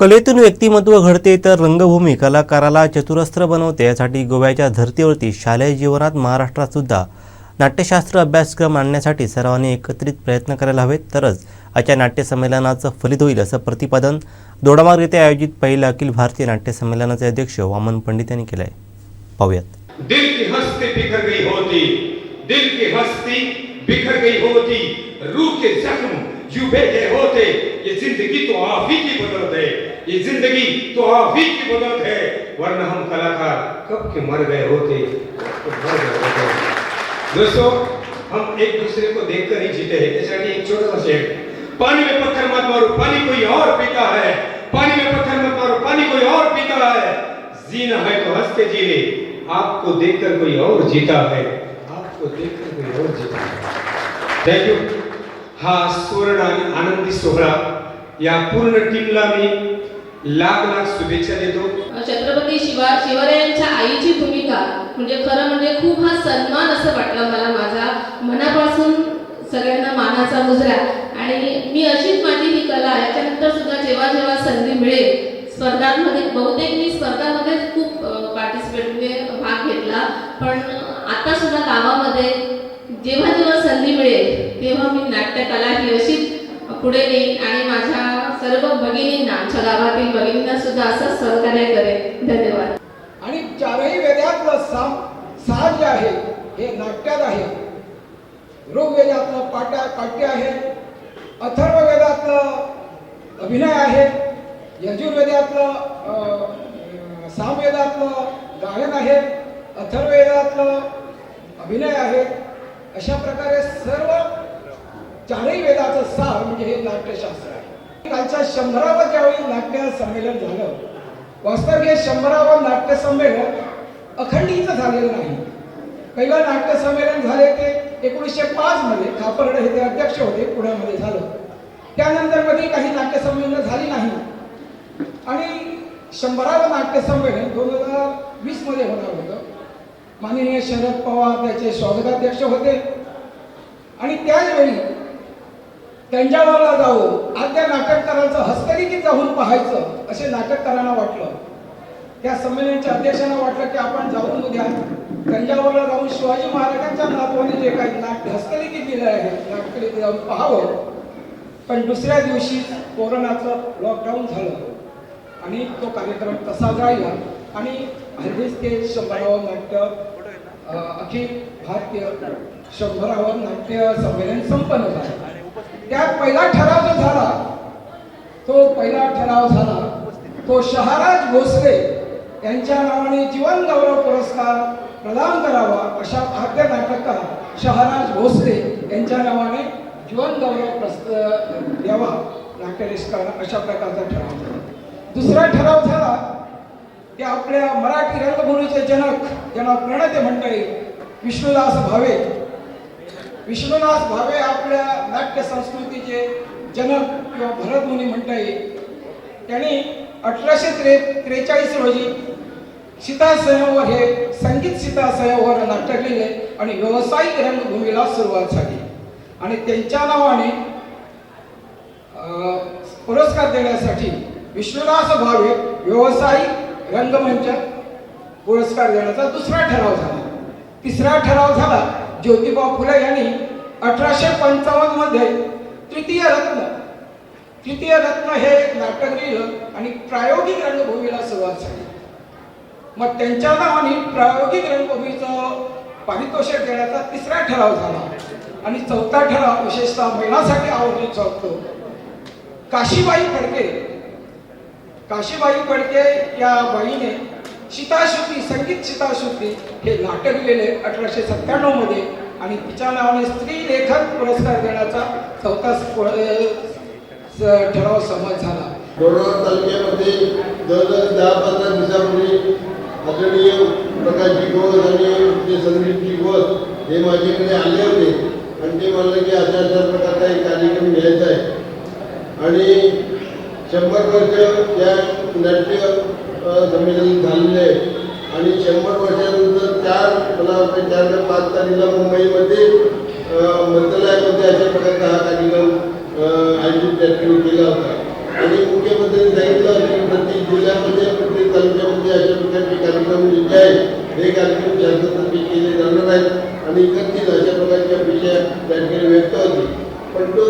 कलेतून व्यक्तिमत्व घडते तर रंगभूमी कलाकाराला चतुरस्त्र बनवते यासाठी गोव्याच्या धर्तीवरती शालेय जीवनात महाराष्ट्रात सुद्धा नाट्यशास्त्र अभ्यासक्रम आणण्यासाठी सर्वांनी एकत्रित प्रयत्न करायला हवेत. तरच आजच्या नाट्यसंमेलनाचं फलित होईल असं प्रतिपादन दोडामार्ग येथे आयोजित पहिल्या अखिल भारतीय नाट्य संमेलनाचे अध्यक्ष वामन पंडित यांनी केलं आहे पाहूयात. दिल की हस्ती बिखर गई होती दिल की हस्ती बिखर गई होती रूह के जख्म होते ये जिंदगी तो आप ही की बदल दे। ये ज़िंदगी तो आप ही की बदौलत है, वरना हम कलाकार कब के मर गए होते के मर गए होते। दोस्तों, हम एक दूसरे को देखकर ही जीते हैं। त्यासाठी एक छोटा सा शेर। पानी में पत्थर मत मारो, पानी कोई और पीता है। पानी में पत्थर मत मारो, पानी कोई और पीता है। जीना है तो हंस के जी ले आपको देखकर कोई और जीता है। आपको देखकर कोई और जीता है। थँक यू हा, सुवर्ण आनंदी सोहळा या पूर्ण टीमला मी लाख लाख शुभेच्छा देतो. छत्रपती शिवा शिवरायांच्या आईची भूमिका म्हणजे खरं म्हणजे खूप हा सन्मान असं वाटलं मला माझा मनापासून सगळ्यांना मानाचा मुजरा. आणि मी अशीच माझी ही कला याच्यानंतर सुद्धा जेव्हा जेव्हा संधी मिळेल स्पर्धांमध्ये बहुतेक मी स्पर्धामध्ये खूप पार्टिसिपेट म्हणजे भाग घेतला. पण आता सुद्धा गावामध्ये जेव्हा जेव्हा संधी मिळेल तेव्हा मी नाट्यकला ही अशीच पुढे नेईन आणि माझ्या सर्व भगिनींना आमच्या गावातील भगिनींना सुद्धा असं सहकार्य करेल धन्यवाद. आणि चारही वेदातलं साम सार जे आहे हे नाट्यात आहे. ऋग्वेदातलं पाट्या पाट्य आहे अथर्व वेदातलं अभिनय आहे यजुर्वेदातलं सामवेदातलं गायन आहे अथर्ववेदातलं अभिनय आहे. अशा प्रकारे सर्व चारही वेदाचं सार म्हणजे हे नाट्यशास्त्र आहे. कालच्या शंभरावं ज्यावेळी नाट्य संमेलन झालं. वास्तव्य हे शंभरावं नाट्य संमेलन अखंडीचं झालेलं नाही. पहिलं नाट्य संमेलन झाले ते एकोणीसशे पाच मध्ये खापर्ड हे ते अध्यक्ष होते पुण्यामध्ये झालं. त्यानंतरमध्ये काही नाट्य संमेलन झाली नाही. आणि शंभरावं नाट्य संमेलन दोन हजार वीसमध्ये होणार होतं. माननीय शरद पवार त्याचे स्वागताध्यक्ष होते. आणि त्याचवेळी टंजावरला जाऊ आज आद्या नाटककारांचं हस्तलिखित जाऊन पाहायचं असे नाटककारांना वाटलं. त्या संमेलनाच्या अध्यक्षांना वाटलं की आपण जाऊन उद्या तंजावरला जाऊन शिवाजी महाराजांच्या नातवाने जे काही नाट्य हस्तलिखित दिलं आहे नाटकलिखित जाऊन पाहावं. पण दुसऱ्या दिवशी कोरोनाचं लॉकडाऊन झालं. आणि तो कार्यक्रम तसा राहिला आणि हल्लीच ते शंभरावं नाट्य अखिल भारतीय शंभरावं नाट्य संमेलन संपन्न झालं. त्यात पहिला ठराव जो झाला तो पहिला ठराव झाला तो शहाराज भोसले यांच्या नावाने जीवन गौरव पुरस्कार प्रदान करावा अशा आद्य नाटककार शहाराज भोसले यांच्या नावाने जीवन गौरव प्रस्त द्यावा नाट्यनिष्कार अशा प्रकारचा ठराव झाला. दुसरा ठराव झाला ते आपल्या मराठी रंगभूमीचे जनक ज्यांना प्रणते म्हणता येईल विष्णुदास भावे विश्वनाथ भावे आपल्या नाट्य संस्कृतीचे जनक किंवा भरतमुनी म्हणता येईल त्यांनी अठराशे त्रे त्रेचाळीस रोजी सीता सयोवर हे संगीत सीता सयोवर नाटक लिहिले आणि व्यावसायिक रंगभूमीला सुरुवात झाली. आणि त्यांच्या नावाने पुरस्कार देण्यासाठी विश्वनाथ भावे व्यावसायिक रंगमंच पुरस्कार देण्याचा दुसरा ठराव झाला. तिसरा ठराव झाला ज्योतिबा फुले यांनी अठराशे पंचावन्नमध्ये तृतीय रत्न तृतीय रत्न हे नाटक लिहिलं आणि प्रायोगिक रंगभूमीला सुरुवात झाली. मग त्यांच्या नावाने प्रायोगिक रंगभूमीचं पारितोषिक देण्याचा तिसरा ठराव झाला. आणि चौथा ठराव विशेषतः महिलांसाठी आवर्जून चालतो काशीबाई फडके काशीबाई फडके या बाईने सीताश्रुती संगीत सीताश्रुती हे नाटक लिहिले अठराशे सत्त्याण्णवमध्ये आणि तिच्या नावाने स्त्री लेखक पुरस्कार देण्याचा चौथा स- ठराव समज झाला. कोरोना तालुक्यामध्ये जवळजवळ दहा पंधरा दिवसापूर्वी आदरणीय प्रकाशजी घोष आणि ते संदीपजी घोष हे माझ्याकडे आले होते. आणि ते म्हणलं की अशा अशा प्रकारचा एक कार्यक्रम घ्यायचा आहे. आणि शंभर वर्ष या नाट्य जमिनीत झालेले आणि शंभर वर्षानंतर चार मला वाटतं चार ते पाच तारखेला मुंबईमध्ये मंत्रालयामध्ये अशा प्रकारचा हा कार्यक्रम आयोजित त्या केला होता. आणि मुख्यमंत्र्यांनी सांगितलं की प्रत्येक जिल्ह्यामध्ये प्रत्येक तालुक्यामध्ये अशा प्रकारचे कार्यक्रम जे आहेत. हे कार्यक्रम शासनातर्फे केले जाणार आहेत आणि करतील अशा प्रकारच्या अपेक्षा त्या ठिकाणी व्यक्त होती पण तो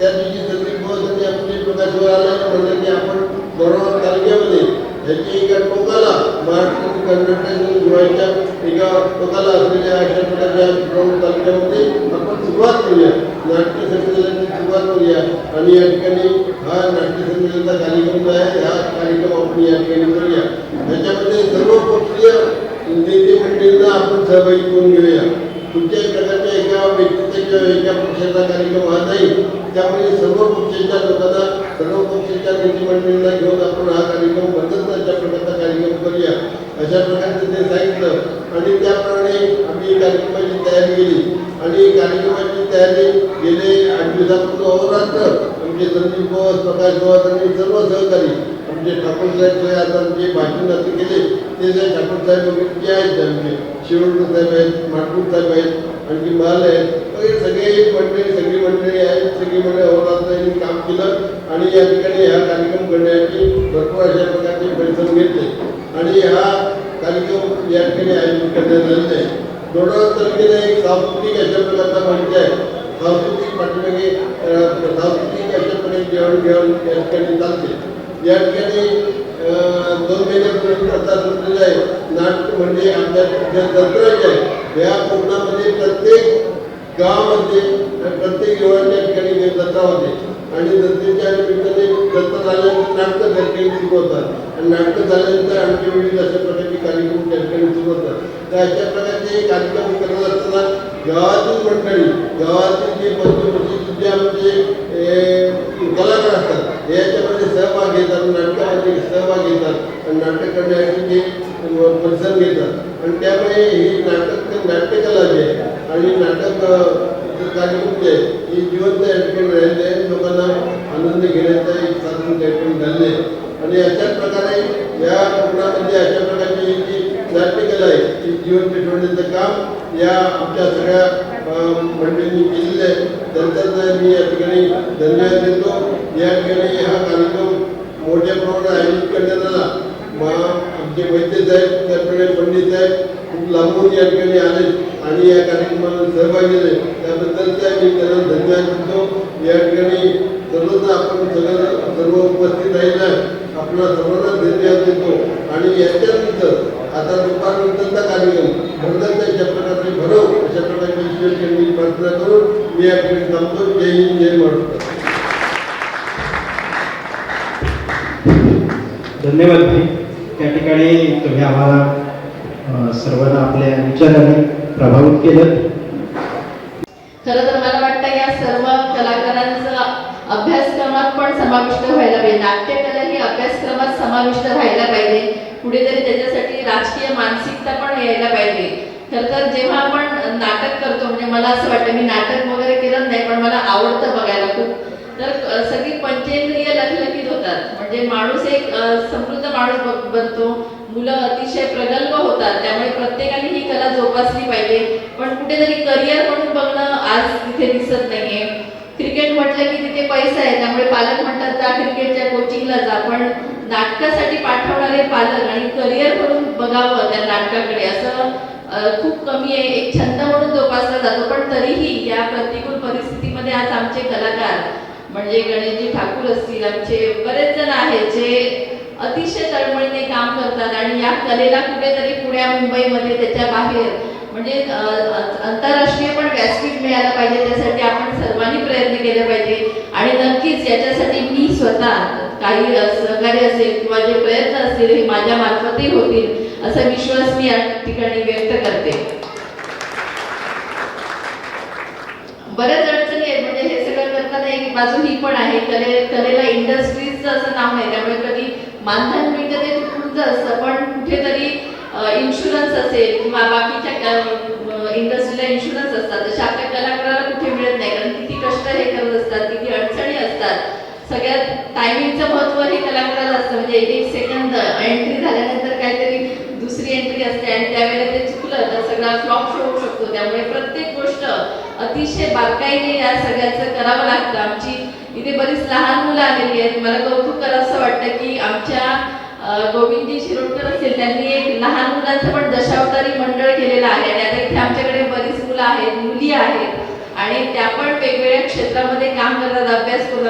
त्या दिवशी संदीप बोस आणि आपले प्रकाशवर आला आणि म्हणलं की आपण बरोबर तालुक्यामध्ये ह्याची एका टोकाला महाराष्ट्र कर्नाटक गोव्याच्या एका टोकाला असलेल्या अशा प्रकारच्या बरोबर तालुक्यामध्ये आपण सुरुवात करूया नाट्य संमेलनाची सुरुवात करूया आणि या ठिकाणी हा नाट्य संमेलनाचा कार्यक्रम जो आहे हा कार्यक्रम आपण या ठिकाणी करूया. ह्याच्यामध्ये सर्वपक्षीय नेते मंडळींना आपण सहभागी करून घेऊया. कुठल्याही प्रकारचे एका पक्षाचा कार्यक्रम हा नाही. त्यामुळे सर्व पक्षाच्या लोकांना सर्व पक्षाच्या नेते घेऊन आपण हा कार्यक्रम बंदच अशा प्रकारचा कार्यक्रम करूया. अशा प्रकारचं ते सांगितलं. आणि त्याप्रमाणे आम्ही कार्यक्रमाची तयारी केली. आणि कार्यक्रमाची तयारी गेले आठ दिवसापासून अहोरात्र आमचे संदीप बोस प्रकाश बोस आणि सर्व सहकारी आमचे ठाकूर साहेब जे आमचे भाषण आता केले. ते जे ठाकूर साहेब वगैरे जे आहेत आमचे शिवडकर साहेब आहेत माटपूर साहेब आहेत आणखी माल आहेत ते सगळे मंडळी सगळी मंडळी आहेत सगळी मंडळी अहोरात्र काम केलं. आणि या ठिकाणी हा कार्यक्रम करण्यासाठी भरपूर अशा प्रकारचे परिश्रम घेतले आणि हा कार्यक्रम या ठिकाणी आयोजित करण्यात आलेला आहे. दोडा तालुक्याला एक सांस्कृतिक अशा प्रकारचा मंच आहे. सांस्कृतिक पाठीमागे सांस्कृतिक अशा प्रकारे जेवण घेऊन या ठिकाणी चालते. या ठिकाणी दोन महिन्यापर्यंत प्रथा सुटलेला आहे. नाट्य म्हणजे आमच्या ज्या आहे. या पूर्ण गावामध्ये प्रत्येक गावाच्या ठिकाणी जत्रा होते. आणि जत्रेच्या निमित्ताने जत्रा झाल्यानंतर नाटकं त्या ठिकाणी सुरू होतात. आणि नाटकं झाल्यानंतर आमच्या वेळी अशा प्रकारचे कार्यक्रम त्या ठिकाणी सुरू होतात. तर अशा प्रकारचे कार्यक्रम करत असताना गावातील मंडळी गावातील जे पंचकृषी जे आमचे ए, कलाकार असतात हे याच्यामध्ये सहभाग घेतात नाटकामध्ये सहभाग घेतात आणि नाटक करण्यासाठी ते परिश्रम घेतात. आणि त्यामुळे ही नाटक नाट्यकला जे आहे आणि नाटक कार्यक्रम जे आहे ही जिवंत या ठिकाणी राहिले आहे लोकांना आनंद घेण्याचा एक साधन त्या ठिकाणी आहे. आणि अशाच प्रकारे या कोकणामध्ये अशा प्रकारची जी नाट्यकला आहे ती जिवंत ठेवण्याचं काम या आमच्या सगळ्या मंडळींनी केलेलं आहे. त्यांचा मी या ठिकाणी धन्यवाद देतो. या ठिकाणी हा कार्यक्रम मोठ्या प्रमाणात आयोजित करण्यात आला. मा- आमचे वैद्य साहेब त्याप्रमाणे पंडित साहेब खूप लांबून या ठिकाणी आले आणि या कार्यक्रमाला सहभागी झाले. त्याबद्दल त्या मी त्यांना धन्यवाद देतो या ठिकाणी सर्वच आपण सगळं सर्व उपस्थित राहिला आपला सर्वांना धन्यवाद देतो. आणि याच्यानंतर आता दुपारनंतरचा कार्यक्रम भरताच्या अशा प्रकारचे भरव अशा प्रकारची ईश्वरचरणी प्रार्थना करून मी या ठिकाणी थांबतो. जय हिंद जय महाराष्ट्र. धन्यवाद भाई. त्या ठिकाणी तुम्ही आम्हाला सर्वांना आपल्या विचाराने प्रभावित केलं. खरं तर मला वाटतं या सर्व कलाकारांचा अभ्यासक्रमात पण समाविष्ट व्हायला पाहिजे. नाट्यकला ही अभ्यासक्रमात समाविष्ट व्हायला पाहिजे. कुठेतरी त्याच्यासाठी राजकीय मानसिकता पण यायला पाहिजे. खरं तर जेव्हा आपण नाटक करतो म्हणजे मला असं वाटतं मी नाटक वगैरे केलं नाही पण मला आवडतं बघायला खूप. तर सगळी पंचेंद्रिय लखलखीत होतात. म्हणजे माणूस एक समृद्ध माणूस बनतो. मुलं अतिशय प्रगल्भ होतात. त्यामुळे प्रत्येकाने ही कला जोपासली पाहिजे. पण कुठेतरी करिअर म्हणून बघणं आज तिथे दिसत नाहीये. क्रिकेट म्हटलं की तिथे पैसा आहे. त्यामुळे पालक म्हणतात जा क्रिकेटच्या कोचिंगला जा. पण नाटकासाठी पाठवणारे पालक आणि करिअर म्हणून बघावं त्या नाटकाकडे. असं खूप कमी आहे. एक छंद म्हणून जोपासला जातो. पण तरीही या प्रतिकूल परिस्थितीमध्ये आज आमचे कलाकार म्हणजे गणेशजी ठाकूर असतील आमचे बरेच जण आहेत जे अतिशय तळमळीने काम करतात आणि या कलेला कुठेतरी पुण्या मुंबईमध्ये त्याच्या बाहेर म्हणजे आंतरराष्ट्रीय पण व्यासपीठ मिळायला पाहिजे. त्यासाठी आपण सर्वांनी प्रयत्न केले पाहिजे. आणि नक्कीच याच्यासाठी मी स्वतः काही सहकारी सहकार्य असेल किंवा जे प्रयत्न असतील हे माझ्या मार्फतही होतील. असा विश्वास मी या ठिकाणी व्यक्त करते. बऱ्याच अडचणी आहेत म्हणजे हे सगळं करताना एक बाजू ही पण आहे. कले कलेला इंडस्ट्रीजचं असं नाव नाही त्यामुळे कधी मानधन मिळतं ते चुकूनचं असतं पण कुठेतरी इन्शुरन्स असेल किंवा बाकीच्या इंडस्ट्रीला इन्शुरन्स असतात तसे आपल्या कलाकाराला कुठे मिळत नाही कारण किती कष्ट हे करत असतात किती अडचणी असतात. सगळ्यात टायमिंगचं महत्त्व हे कलाकाराला असतं म्हणजे एक एक सेकंद एंट्री झाल्यानंतर काहीतरी एंट्री असते आणि त्यावेळेला ते चुकलं तर सगळा फ्लॉप सोडू शकतो. त्यामुळे प्रत्येक गोष्ट अतिशय बारकाईने या सगळ्याचं करावं लागतं. आमची इथे बरीच लहान मुलं आलेली आहेत. मला कौतुक करावं वाटतं की आमच्या गोविंदजी शिरोडकर असतील त्यांनी एक लहान मुलांचं पण दशावतारी मंडळ केलेलं आहे. आणि आता इथे आमच्याकडे बरीच मुलं आहेत मुली आहेत. आणि त्या पण वेगवेगळ्या क्षेत्रामध्ये काम करतात अभ्यास करून.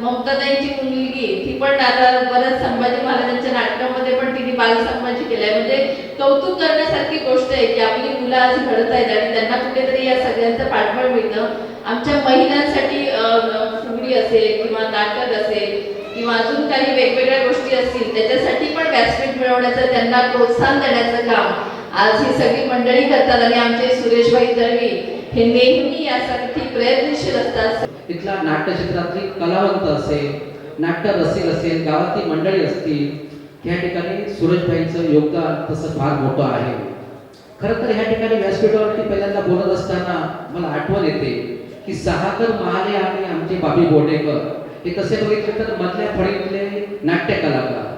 ममताताईंची मुलगी ती पण आता परत संभाजी महाराजांच्या नाटकामध्ये पण तिने बालसंभाजी केलाय म्हणजे कौतुक करण्यासारखी गोष्ट आहे की आपली मुलं आज घडत आहेत आणि त्यांना कुठेतरी या सगळ्यांचं पाठबळ मिळतं. आमच्या महिलांसाठी फुगडी असेल किंवा नाटक असेल किंवा अजून काही वेगवेगळ्या गोष्टी असतील त्याच्यासाठी पण व्यासपीठ मिळवण्याचं त्यांना प्रोत्साहन देण्याचं काम आज ही सगळी मंडळी करतात. आणि आमचे सुरेशभाई दळवी हे नेहमी यासाठी प्रयत्नशील असतात. इथला नाट्यक्षेत्रातली कलावंत असेल नाट्य रसिक असेल गावातली मंडळी असतील या ठिकाणी सुरेशभाईंचं योगदान तसं फार मोठं आहे. खरं तर ह्या ठिकाणी व्यासपीठावरती पहिल्यांदा बोलत असताना मला आठवण येते की सहाकर महाले आणि आमचे बाबी बोडेकर हे कसे बघितले तर मधल्या फळीतले नाट्य कलाकार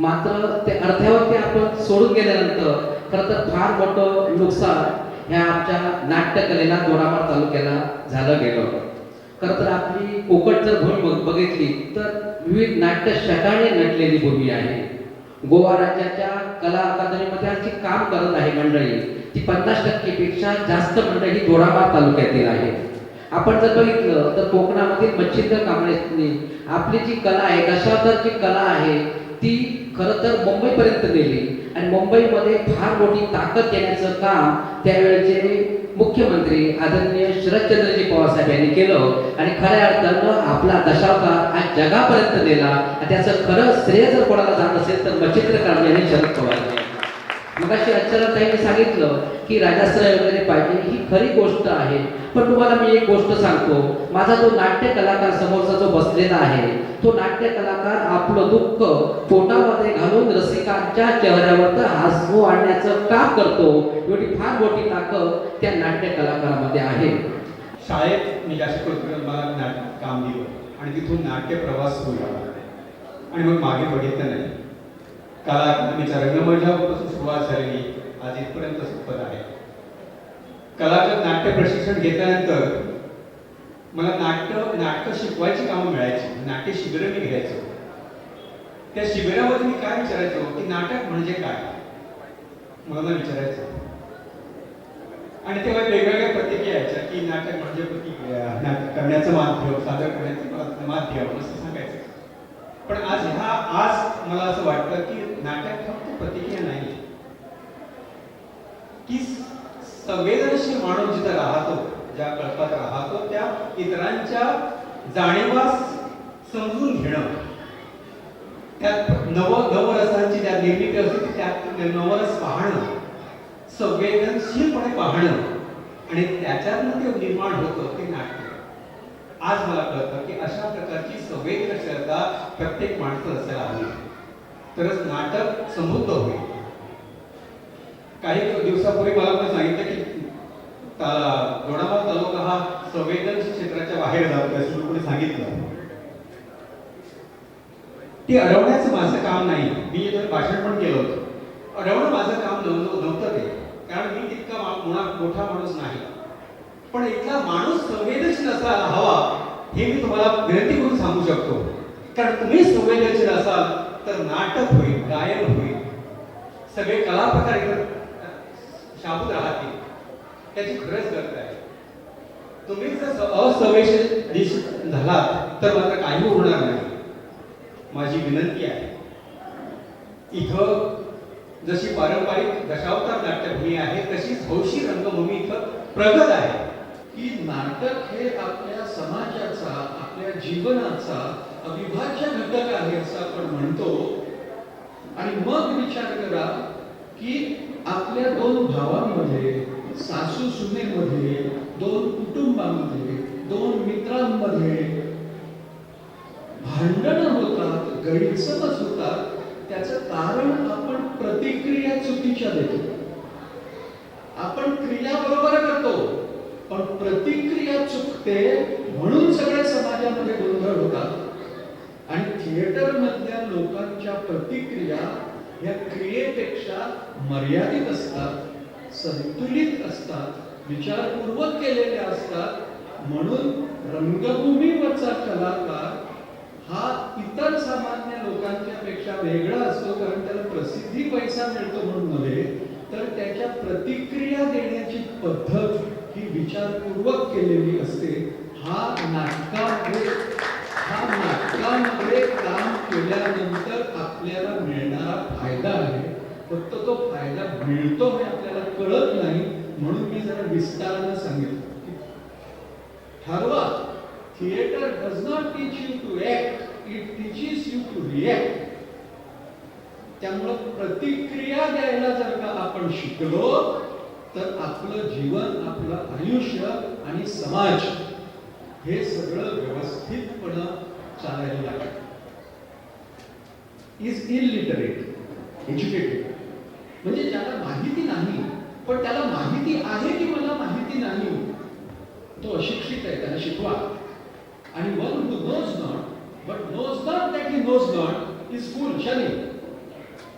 मात्र ते अर्ध्यावरती आपण सोडून गेल्यानंतर खरं तर फार मोठं नुकसान ह्या आमच्या नाट्यकलेला दोडामार तालुक्याला झालं गेलं. खरं तर आपली कोकण जर भूमी बघितली तर विविध नाट्य शकाने नटलेली भूमी आहे. गोवा राज्याच्या कला अकादमीमध्ये आज काम करत आहे मंडळी. ती पन्नास टक्केपेक्षा जास्त मंडळी दोडामार तालुक्यातील आहे. आपण जर बघितलं तर कोकणामधील मच्छिंद्र कांबळेंनी आपली जी कला आहे दशावतारची कला आहे ती खरं तर मुंबईपर्यंत नेली आणि मुंबईमध्ये फार मोठी ताकद येण्याचं काम त्यावेळेचे मुख्यमंत्री आदरणीय शरदचंद्रजी पवार साहेब यांनी केलं आणि खऱ्या अर्थानं आपला दशावतार आज जगापर्यंत नेला आणि त्याचं खरं श्रेय जर कोणाला जात असेल तर मच्छिंद्र कांबळे आणि शरद पवार यांनी. मगाशी ताईंनी सांगितलं की राजाश्रय वगैरे पाहिजे ही खरी गोष्ट आहे. पण तुम्हाला मी एक गोष्ट सांगतो. माझा जो नाट्य कलाकार समोरचा जो बसलेला आहे तो नाट्य कलाकार आपलं दुःख पोटामध्ये घालून रसिकांच्या चेहऱ्यावर हसू आणण्याचं काम करतो एवढी फार मोठी ताकद त्या नाट्य कलाकारामध्ये आहे. शाळेत मी जास्त मला काम दिलं. आणि तिथून नाट्य प्रवास सुरू आणि मग मागे बघितलं नाही. कला अकादमीच्या रंगमंचापासून सुरुवात झालेली आज इथपर्यंत सुपत आहे. कलाचं नाट्य प्रशिक्षण घेतल्यानंतर मला नाट्य नाटकं शिकवायची कामं मिळायची नाट्य शिबिरं मी घ्यायचो. त्या शिबिरामध्ये मी काय विचारायचो की नाटक म्हणजे काय? मुलांना विचारायचं. आणि तेव्हा वेगवेगळ्या प्रतिक्रिया यायच्या की नाटक म्हणजे प्रतिक्रिया नाटक करण्याचं माध्यम सादर करण्याचं माध्यम असं सांगायचं. पण आज ह्या आज मला असं वाटतं की नाटक फक्त प्रतिक्रिया नाही. की संवेदनशील माणूस जिथं राहतो ज्या कल्पात राहतो त्या इतरांच्या जाणीवास समजून घेणं. त्यात नव नवरसांची त्या निर्मिती असते त्या त्यात नवरस पाहणं संवेदनशीलपणे पाहणं आणि त्याच्यातनं ते निर्माण होतं ते नाट्य आज मला कळतं की अशा प्रकारची संवेदनशीलता प्रत्येक माणसं असायला हवी. तरच नाटक समृद्ध होईल. काही दिवसापूर्वी मला पण सांगितलं की लोणावळा तालुका हा संवेदनशील क्षेत्राच्या बाहेर जातो असं कोणी सांगितलं ते अडवण्याचं माझं काम नाही. मी इथं भाषण पण केलं होतं. अडवणं माझं काम नव्हतं ते. कारण मी तितका मोठा मोठा माणूस नाही. पण इथला माणूस संवेदनशील असायला हवा हे मी तुम्हाला विनंती करून सांगू शकतो. कारण तुम्ही संवेदनशील असाल तर नाटक होईल गायन होईल. सगळे कलाप्रकार इथं शाबूत राहतील. त्याची खरंच गरज आहे. तुम्ही जर असंवेदनशील झालात तर मात्र काही उरणार नाही. माझी विनंती आहे. इथं जशी पारंपरिक दशावतार नाट्यभूमी आहे तशीच हौशी रंगभूमी इथं प्रगत आहे. की नाटक हे आपल्या समाजाचा आपल्या जीवनाचा अविभाज्य घटक आहे असं आपण म्हणतो. आणि मग विचार करा की आपल्या दोन भावांमध्ये सासू सुनेमध्ये दोन कुटुंबामध्ये दोन मित्रांमध्ये भांडण होतात गैरसमज होतात. त्याचं कारण आपण प्रतिक्रिया चुकीच्या देतो. आपण क्रिया बरोबर करतो पण प्रतिक्रिया चुकते म्हणून सगळ्या समाजामध्ये गोंधळ होतात. थिएटर मधल्या लोकांच्या प्रतिक्रिया या क्रियेपेक्षा मर्यादित असतात संतुलित असतात विचारपूर्वक केलेल्या असतात. म्हणून रंगभूमीवरचा कलाकार हा इतर सामान्य लोकांच्या पेक्षा वेगळा असतो कारण त्याला प्रसिद्धी पैसा मिळतो म्हणून नव्हे तर त्याच्या प्रतिक्रिया देण्याची पद्धत ही विचारपूर्वक केलेली असते. हा नाटकामध्ये हा नाटकामध्ये काम केल्यानंतर आपल्याला मिळणारा फायदा आहे. फक्त तो फायदा मिळतो हे आपल्याला कळत नाही. म्हणून मी जरा विस्तारानं सांगितलं ठरवा. Theatre does not teach you to act it teaches you to react त्यामुळं प्रतिक्रिया द्यायला जर का आपण शिकलो तर आपलं जीवन आपलं आयुष्य आणि समाज हे सगळं व्यवस्थितपणं चालायला लागतं इज इलिटरेट एज्युकेटेड म्हणजे ज्याला माहिती नाही पण त्याला माहिती आहे की मला माहिती नाही तो अशिक्षित आहे त्याला शिकवा. आणि one who knows not but knows not that he knows not is fool shun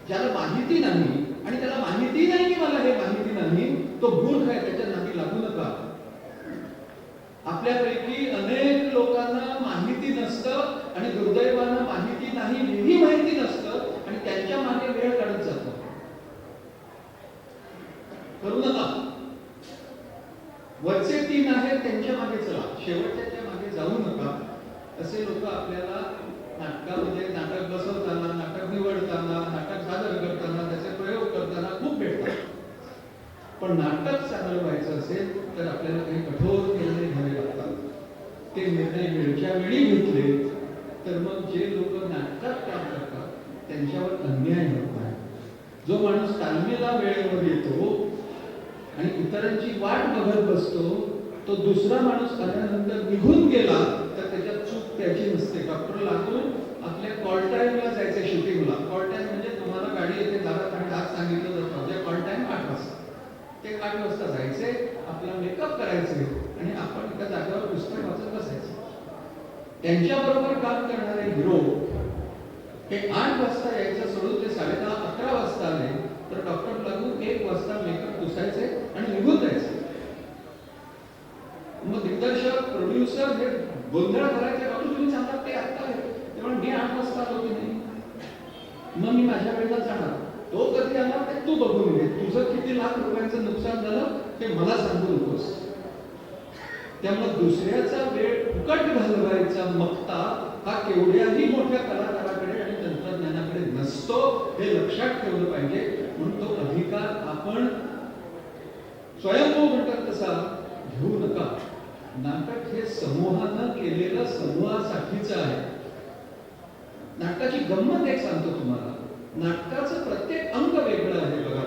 ज्याला माहिती नाही आणि त्याला माहिती नाही की मला हे माहिती नाही तो मूर्ख आहे त्याच्या नाती लागू नका. आपल्यापैकी अनेक लोकांना माहिती नसतं आणि दुर्दैवानं माहिती नाही हेही माहिती नसतं आणि त्यांच्या मागे वेळ काढत जातो करू नका वरचे तीन आहेत त्यांच्या मागे चला. शेवटच्या मागे जाऊ नका. असे लोक आपल्याला नाटकामध्ये नाटक बसवताना नाटक निवडताना नाटक सादर करताना त्याचे प्रयोग करताना खूप भेटतात. पण नाटक सादर व्हायचं असेल तर आपल्याला काही कठोर निर्णय घ्यावे लागतात. ते निर्णय वेळच्या वेळी घेतले तर मग जे लोक नाटकात काम करतात त्यांच्यावर अन्याय होत नाही. जो माणूस तालमीला वेळेवर येतो आणि इतरांची वाट बघत बसतो तो दुसरा माणूस आल्यानंतर निघून गेला तर त्याच्यात चूक त्याची नसते. डॉक्टर लागून आपल्या कॉल टाईमला जायचं शूटिंगला कॉल टाईम म्हणजे तुम्हाला गाडी येते दारात आणि आज सांगितलं जातं. म्हणजे कॉल टाईम आठ वाजता. ते आठ वाजता जायचे आपला मेकअप करायचे आणि आपण एका जागेवर पुस्तक वाचत बसायचं. त्यांच्या बरोबर काम करणारे हिरो हे आठ वाजता यायचं सोडून ते साडेदहा अकरा वाजता आले. तर डॉक्टर लागून एक वाजता मेकअप पुसायचे आणि निघून जायचे. मग दिग्दर्शक प्रोड्युसर हे गोंधळ करायचे डॉक्टर तुम्ही सांगा ते आत्ता आहे. त्यामुळे मी आठ वाजता आलो की नाही. मग मी माझ्या वेळेला जाणार. तो कधी आला ते तू बघून घे. तुझं किती लाख रुपयांचं नुकसान झालं ते मला सांगू नकोस. त्यामुळे दुसऱ्याचा वेळ फुकट घालवायचा मक्ता हा केवढ्याही मोठ्या कलाकाराकडे आणि तंत्रज्ञानाकडे नसतो हे लक्षात ठेवलं पाहिजे. म्हणून तो अधिकार आपण स्वयंभू म्हणतात तसा घेऊ नका. नाटक हे समूहानं केलेलं समूहासाठीच आहे. नाटकाची गंमत एक सांगतो तुम्हाला. नाटकाचं प्रत्येक अंग वेगळं आहे बघा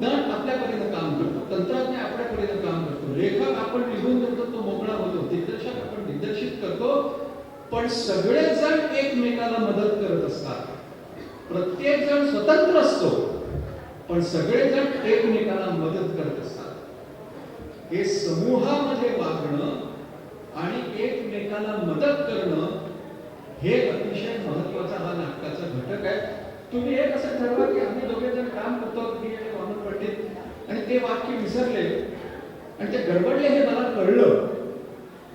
नट आपल्या काम करतो तंत्रज्ञ आपल्या काम करतो. लेखक आपण लिहून देतो तो मोकळा होतो. दिग्दर्शक आपण दिग्दर्शित करतो. पण सगळेजण एकमेकाला मदत करत असतात. प्रत्येक जण स्वतंत्र असतो पण सगळेजण एकमेकांना मदत करत असतात. हे समूहामध्ये वागणं आणि एकमेकाला मदत करणं हे अतिशय महत्त्वाचा हा नाटकाचा घटक आहे. तुम्ही एक असं ठरवा की आम्ही दोघे जण काम करतो मी आणि वामन पंडित आणि ते वाक्य विसरले आणि ते गडबडले हे मला कळलं.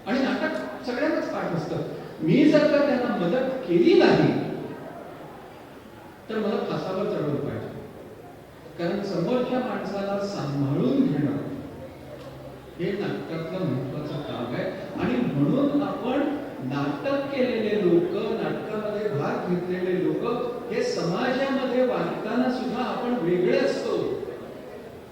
आणि नाटक सगळ्यांनाच पाठ असतं. मी जर का त्यांना मदत केली नाही तर मला फासावर चढवलं पाहिजे कारण समोरच्या माणसाला सांभाळून घेणं हे नाटकातलं महत्वाचं काम आहे. आणि म्हणून आपण नाटक केलेले लोक नाटकामध्ये भाग घेतलेले लोक हे समाजामध्ये वागताना सुद्धा आपण वेगळे असतो.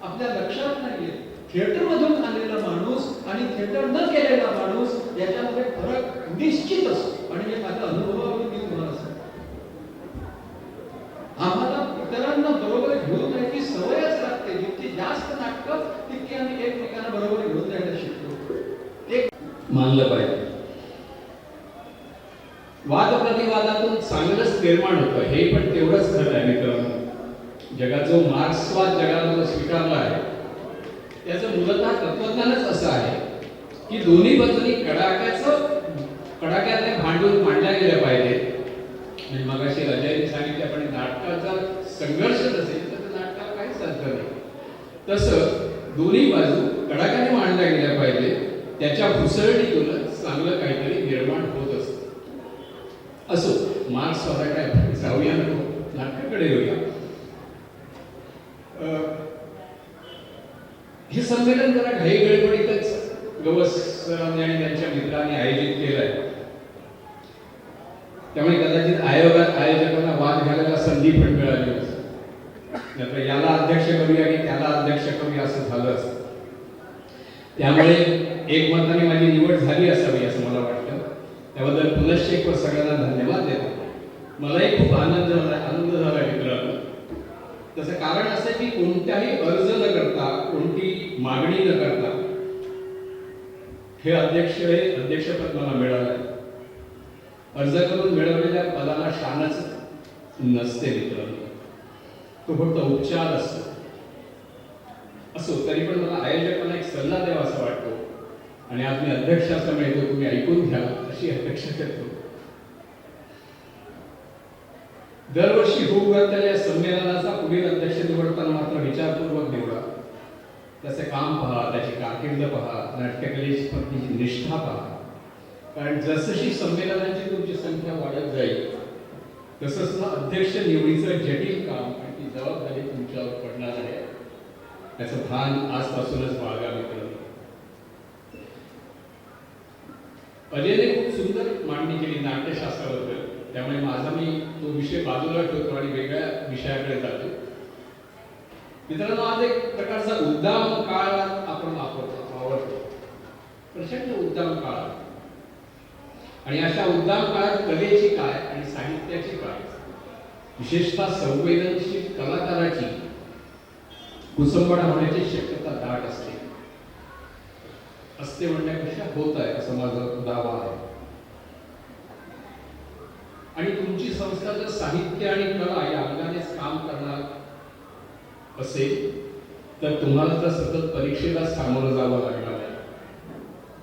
आपल्या लक्षात नाहीये. थिएटर मधून आलेला माणूस आणि थिएटर न केलेला माणूस याच्यामध्ये फरक निश्चित असतो. आणि हे माझ्या अनुभवावरून मी तुम्हाला सांगतो आम्हाला इतरांना बरोबर घेऊन जायची सवयच लागते जितकी जास्त तितकी आम्ही एकमेकांना बरोबर घेऊन जायला शिकतो एक मानलं पाहिजे. चांगलंच निर्माण होतं हे पण तेवढंच खरं आहे मित्रांनो. जगात जो मार्क्सवाद जगाला जो स्वीकारला आहे त्याचं मूलतः तत्वज्ञानच असं आहे की दोन्ही बाजूनी कडाक्याचं कडाक्याने भांडून मांडल्या गेल्या पाहिजे म्हणजे मगाशी अजयने सांगितल्याप्रमाणे नाटकाचा संघर्षच असेल तर त्या नाटकाला काहीच अर्थ नाही तसं दोन्ही बाजू कडाक्याने मांडल्या गेल्या पाहिजे. त्याच्या भुसळणीतूनच चांगलं काहीतरी निर्माण होत असतं. असो मार्क्स काय जाऊया नको नाटकाकडे येऊया. अं, हे संमेलन जरा घाई गडबडीतच गवस सरांनी आणि त्यांच्या मित्रांनी आयोजित केलंय. त्यामुळे कदाचित आयोगात आयोजकांना वाद घालायला संधी पण मिळाली होती नाहीतर याला अध्यक्ष करूया आणि त्याला अध्यक्ष करूया असं झालं असतं त्यामुळे एकमताने माझी निवड झाली असावी असं मला वाटतं. त्याबद्दल पुनश्च एक सगळ्यांना धन्यवाद देतो. मलाही खूप आनंद झाला आनंद झाला मित्रांनो. तसं कारण असं आहे की कोणत्याही अर्ज न करता कोणती मागणी न करता हे अध्यक्ष हे अध्यक्षपद मला मिळालं. अर्ज करून मिळवलेल्या पदाला शानच नसते मित्रांनो. तो फक्त उपचार असतो. असो तरी पण मला आयोजकांना एक सल्ला द्यावा असं वाटतो. आणि आज मी अध्यक्ष असल्यामुळे तो तुम्ही ऐकून घ्या अशी अपेक्षा करतो. दरवर्षी होऊ घातलेल्या या संमेलनाचा पुढील अध्यक्ष निवडताना मात्र विचारपूर्वक निवडा. त्याचे काम पहा त्याची कारकिर्द पहा नाट्यकलेची पत्नीची निष्ठा पहा. कारण जसशी संमेलनाची तुमची संख्या वाढत जाईल तसंच ना अध्यक्ष निवडीचं जटिल काम आणि जबाबदारी तुमच्यावर पडणार आहे. त्याचं भान आजपासूनच बाळगा मित्र अजयने खूप सुंदर मांडणी केली नाट्यशास्त्राबद्दल. त्यामुळे माझा मी तो विषय बाजूला ठेवतो आणि वेगळ्या विषयाकडे जातो. मित्रांनो आज एक प्रकारचा उद्दाम काळ आपण वापरतो आवडतो प्रचंड उद्दाम काळ. आणि अशा उद्दाम काळात कलेची काय आणि साहित्याची काय? विशेषतः संवेदनशील कलाकाराची कुसंबडा होण्याची शक्यता दाट असते. असते म्हणण्यापेक्षा होत आहे असं माझा दावा आहे. आणि तुमची संस्था जर साहित्य आणि कला या अंगानेच काम करणार असेल तर तुम्हाला तर सतत परीक्षेला सामोरं जावं लागणार आहे.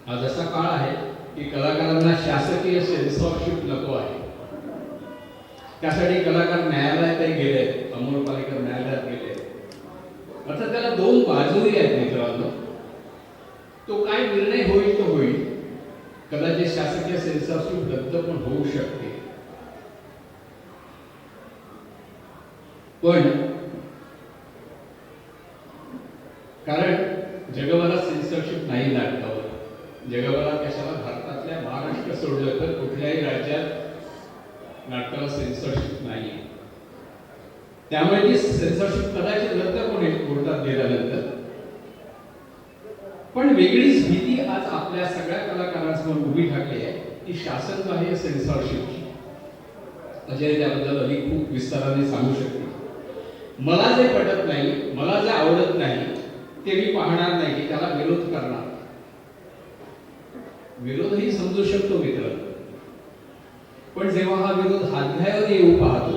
आज असा काळ आहे की कलाकारांना शासकीय सेन्सॉरशिप नको आहे. त्यासाठी कलाकार न्यायालयातही गेले अमोल पालेकर न्यायालयात गेले अर्थात त्याला दोन बाजूही आहेत मित्रांनो. तो काय निर्णय होईल तो होईल. कदाचित शासकीय सेन्सॉरशिप रद्द पण होऊ शकते. पण त्यामुळे ती सेन्सरशिप कदाचित रद्द कोणी कोर्टात गेल्यानंतर? पण वेगळीच भीती आज आपल्या सगळ्या कलाकारांसमोर उभी ठाकली आहे ती शासनबाह्य सेन्सॉरशिपची अजय त्याबद्दल अधिक खूप विस्ताराने सांगू शकते. मला जे पटत नाही मला जे आवडत नाही ते मी पाहणार नाही की त्याला विरोध करणार. विरोधही समजू शकतो मित्र. पण जेव्हा हा विरोध हातघायावर येऊ पाहतो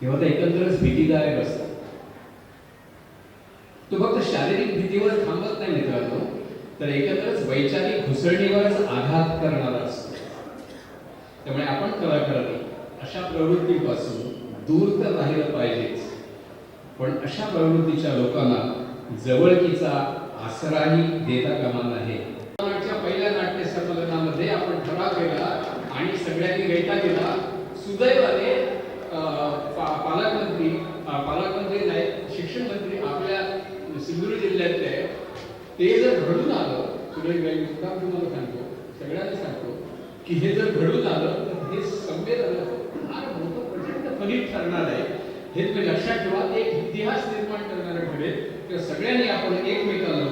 तेव्हा ते एकंदरच भीतीदायक असतात तो फक्त शारीरिक भीतीवर थांबत नाही मित्रांनो तर एकंदरच वैचारिक घुसळणीवरच आघात करणारा असतो. त्यामुळे आपण कलाकारांनी अशा प्रवृत्तीपासून दूर तर राहिलं पाहिजेच. पण अशा प्रवृत्तीच्या लोकांना जवळकीचा आसराही देता कामा नाही पहिल्या नाट्य संमेलनामध्ये आपण ठराव केला आणि सगळ्यांनी गैता केला सुदैवाने पालकमंत्री अं, पालकमंत्री नाही शिक्षण मंत्री आपल्या सिंधुदुर्ग जिल्ह्यातले ते जर घडून आलं पुढे काही मुद्दाम तुम्हाला सांगतो सगळ्यांना सांगतो की हे जर घडून आलं तर हे संमेलन फार मोठं प्रचंड फलित ठरणार आहे. हे तुम्ही लक्षात ठेवा एक इतिहास निर्माण करणारं घडेल तर सगळ्यांनी आपण एकमेकांना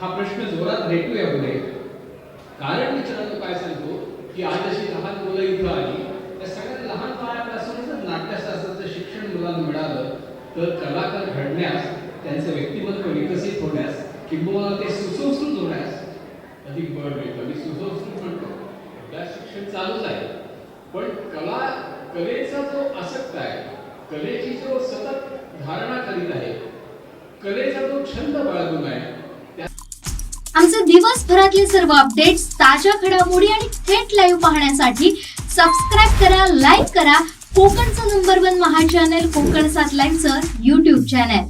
हा प्रश्न जोरात भेटूया पुढे. कारण मित्रांनो काय सांगतो की आज अशी लहान मुलं इथं आली लहानपणापासूनच नाट्यशास्त्राचं शिक्षण मुलांना मिळालं तर कलाकार घडण्यास त्यांचं व्यक्तिमत्व विकसित होण्यास किंवा ते सुसंस्कृत होण्यास अधिक बळ मिळतं. मी सुसंस्कृत म्हणतो. त्या शिक्षण चालूच आहे. पण कला कलेचा जो आसक्त आहे कलेची जो सतत धारणा करीत आहे कलेचा जो छंद बाळगून आहे आमचे दिवसभरातले सर्व अपडेट्स ताज्या घडामोडी आणि थेट लाईव्ह पाहण्यासाठी सबस्क्राईब करा लाईक करा. कोकणचं नंबर वन महा चॅनल कोकण सात लाईव्हचं युट्यूब चॅनल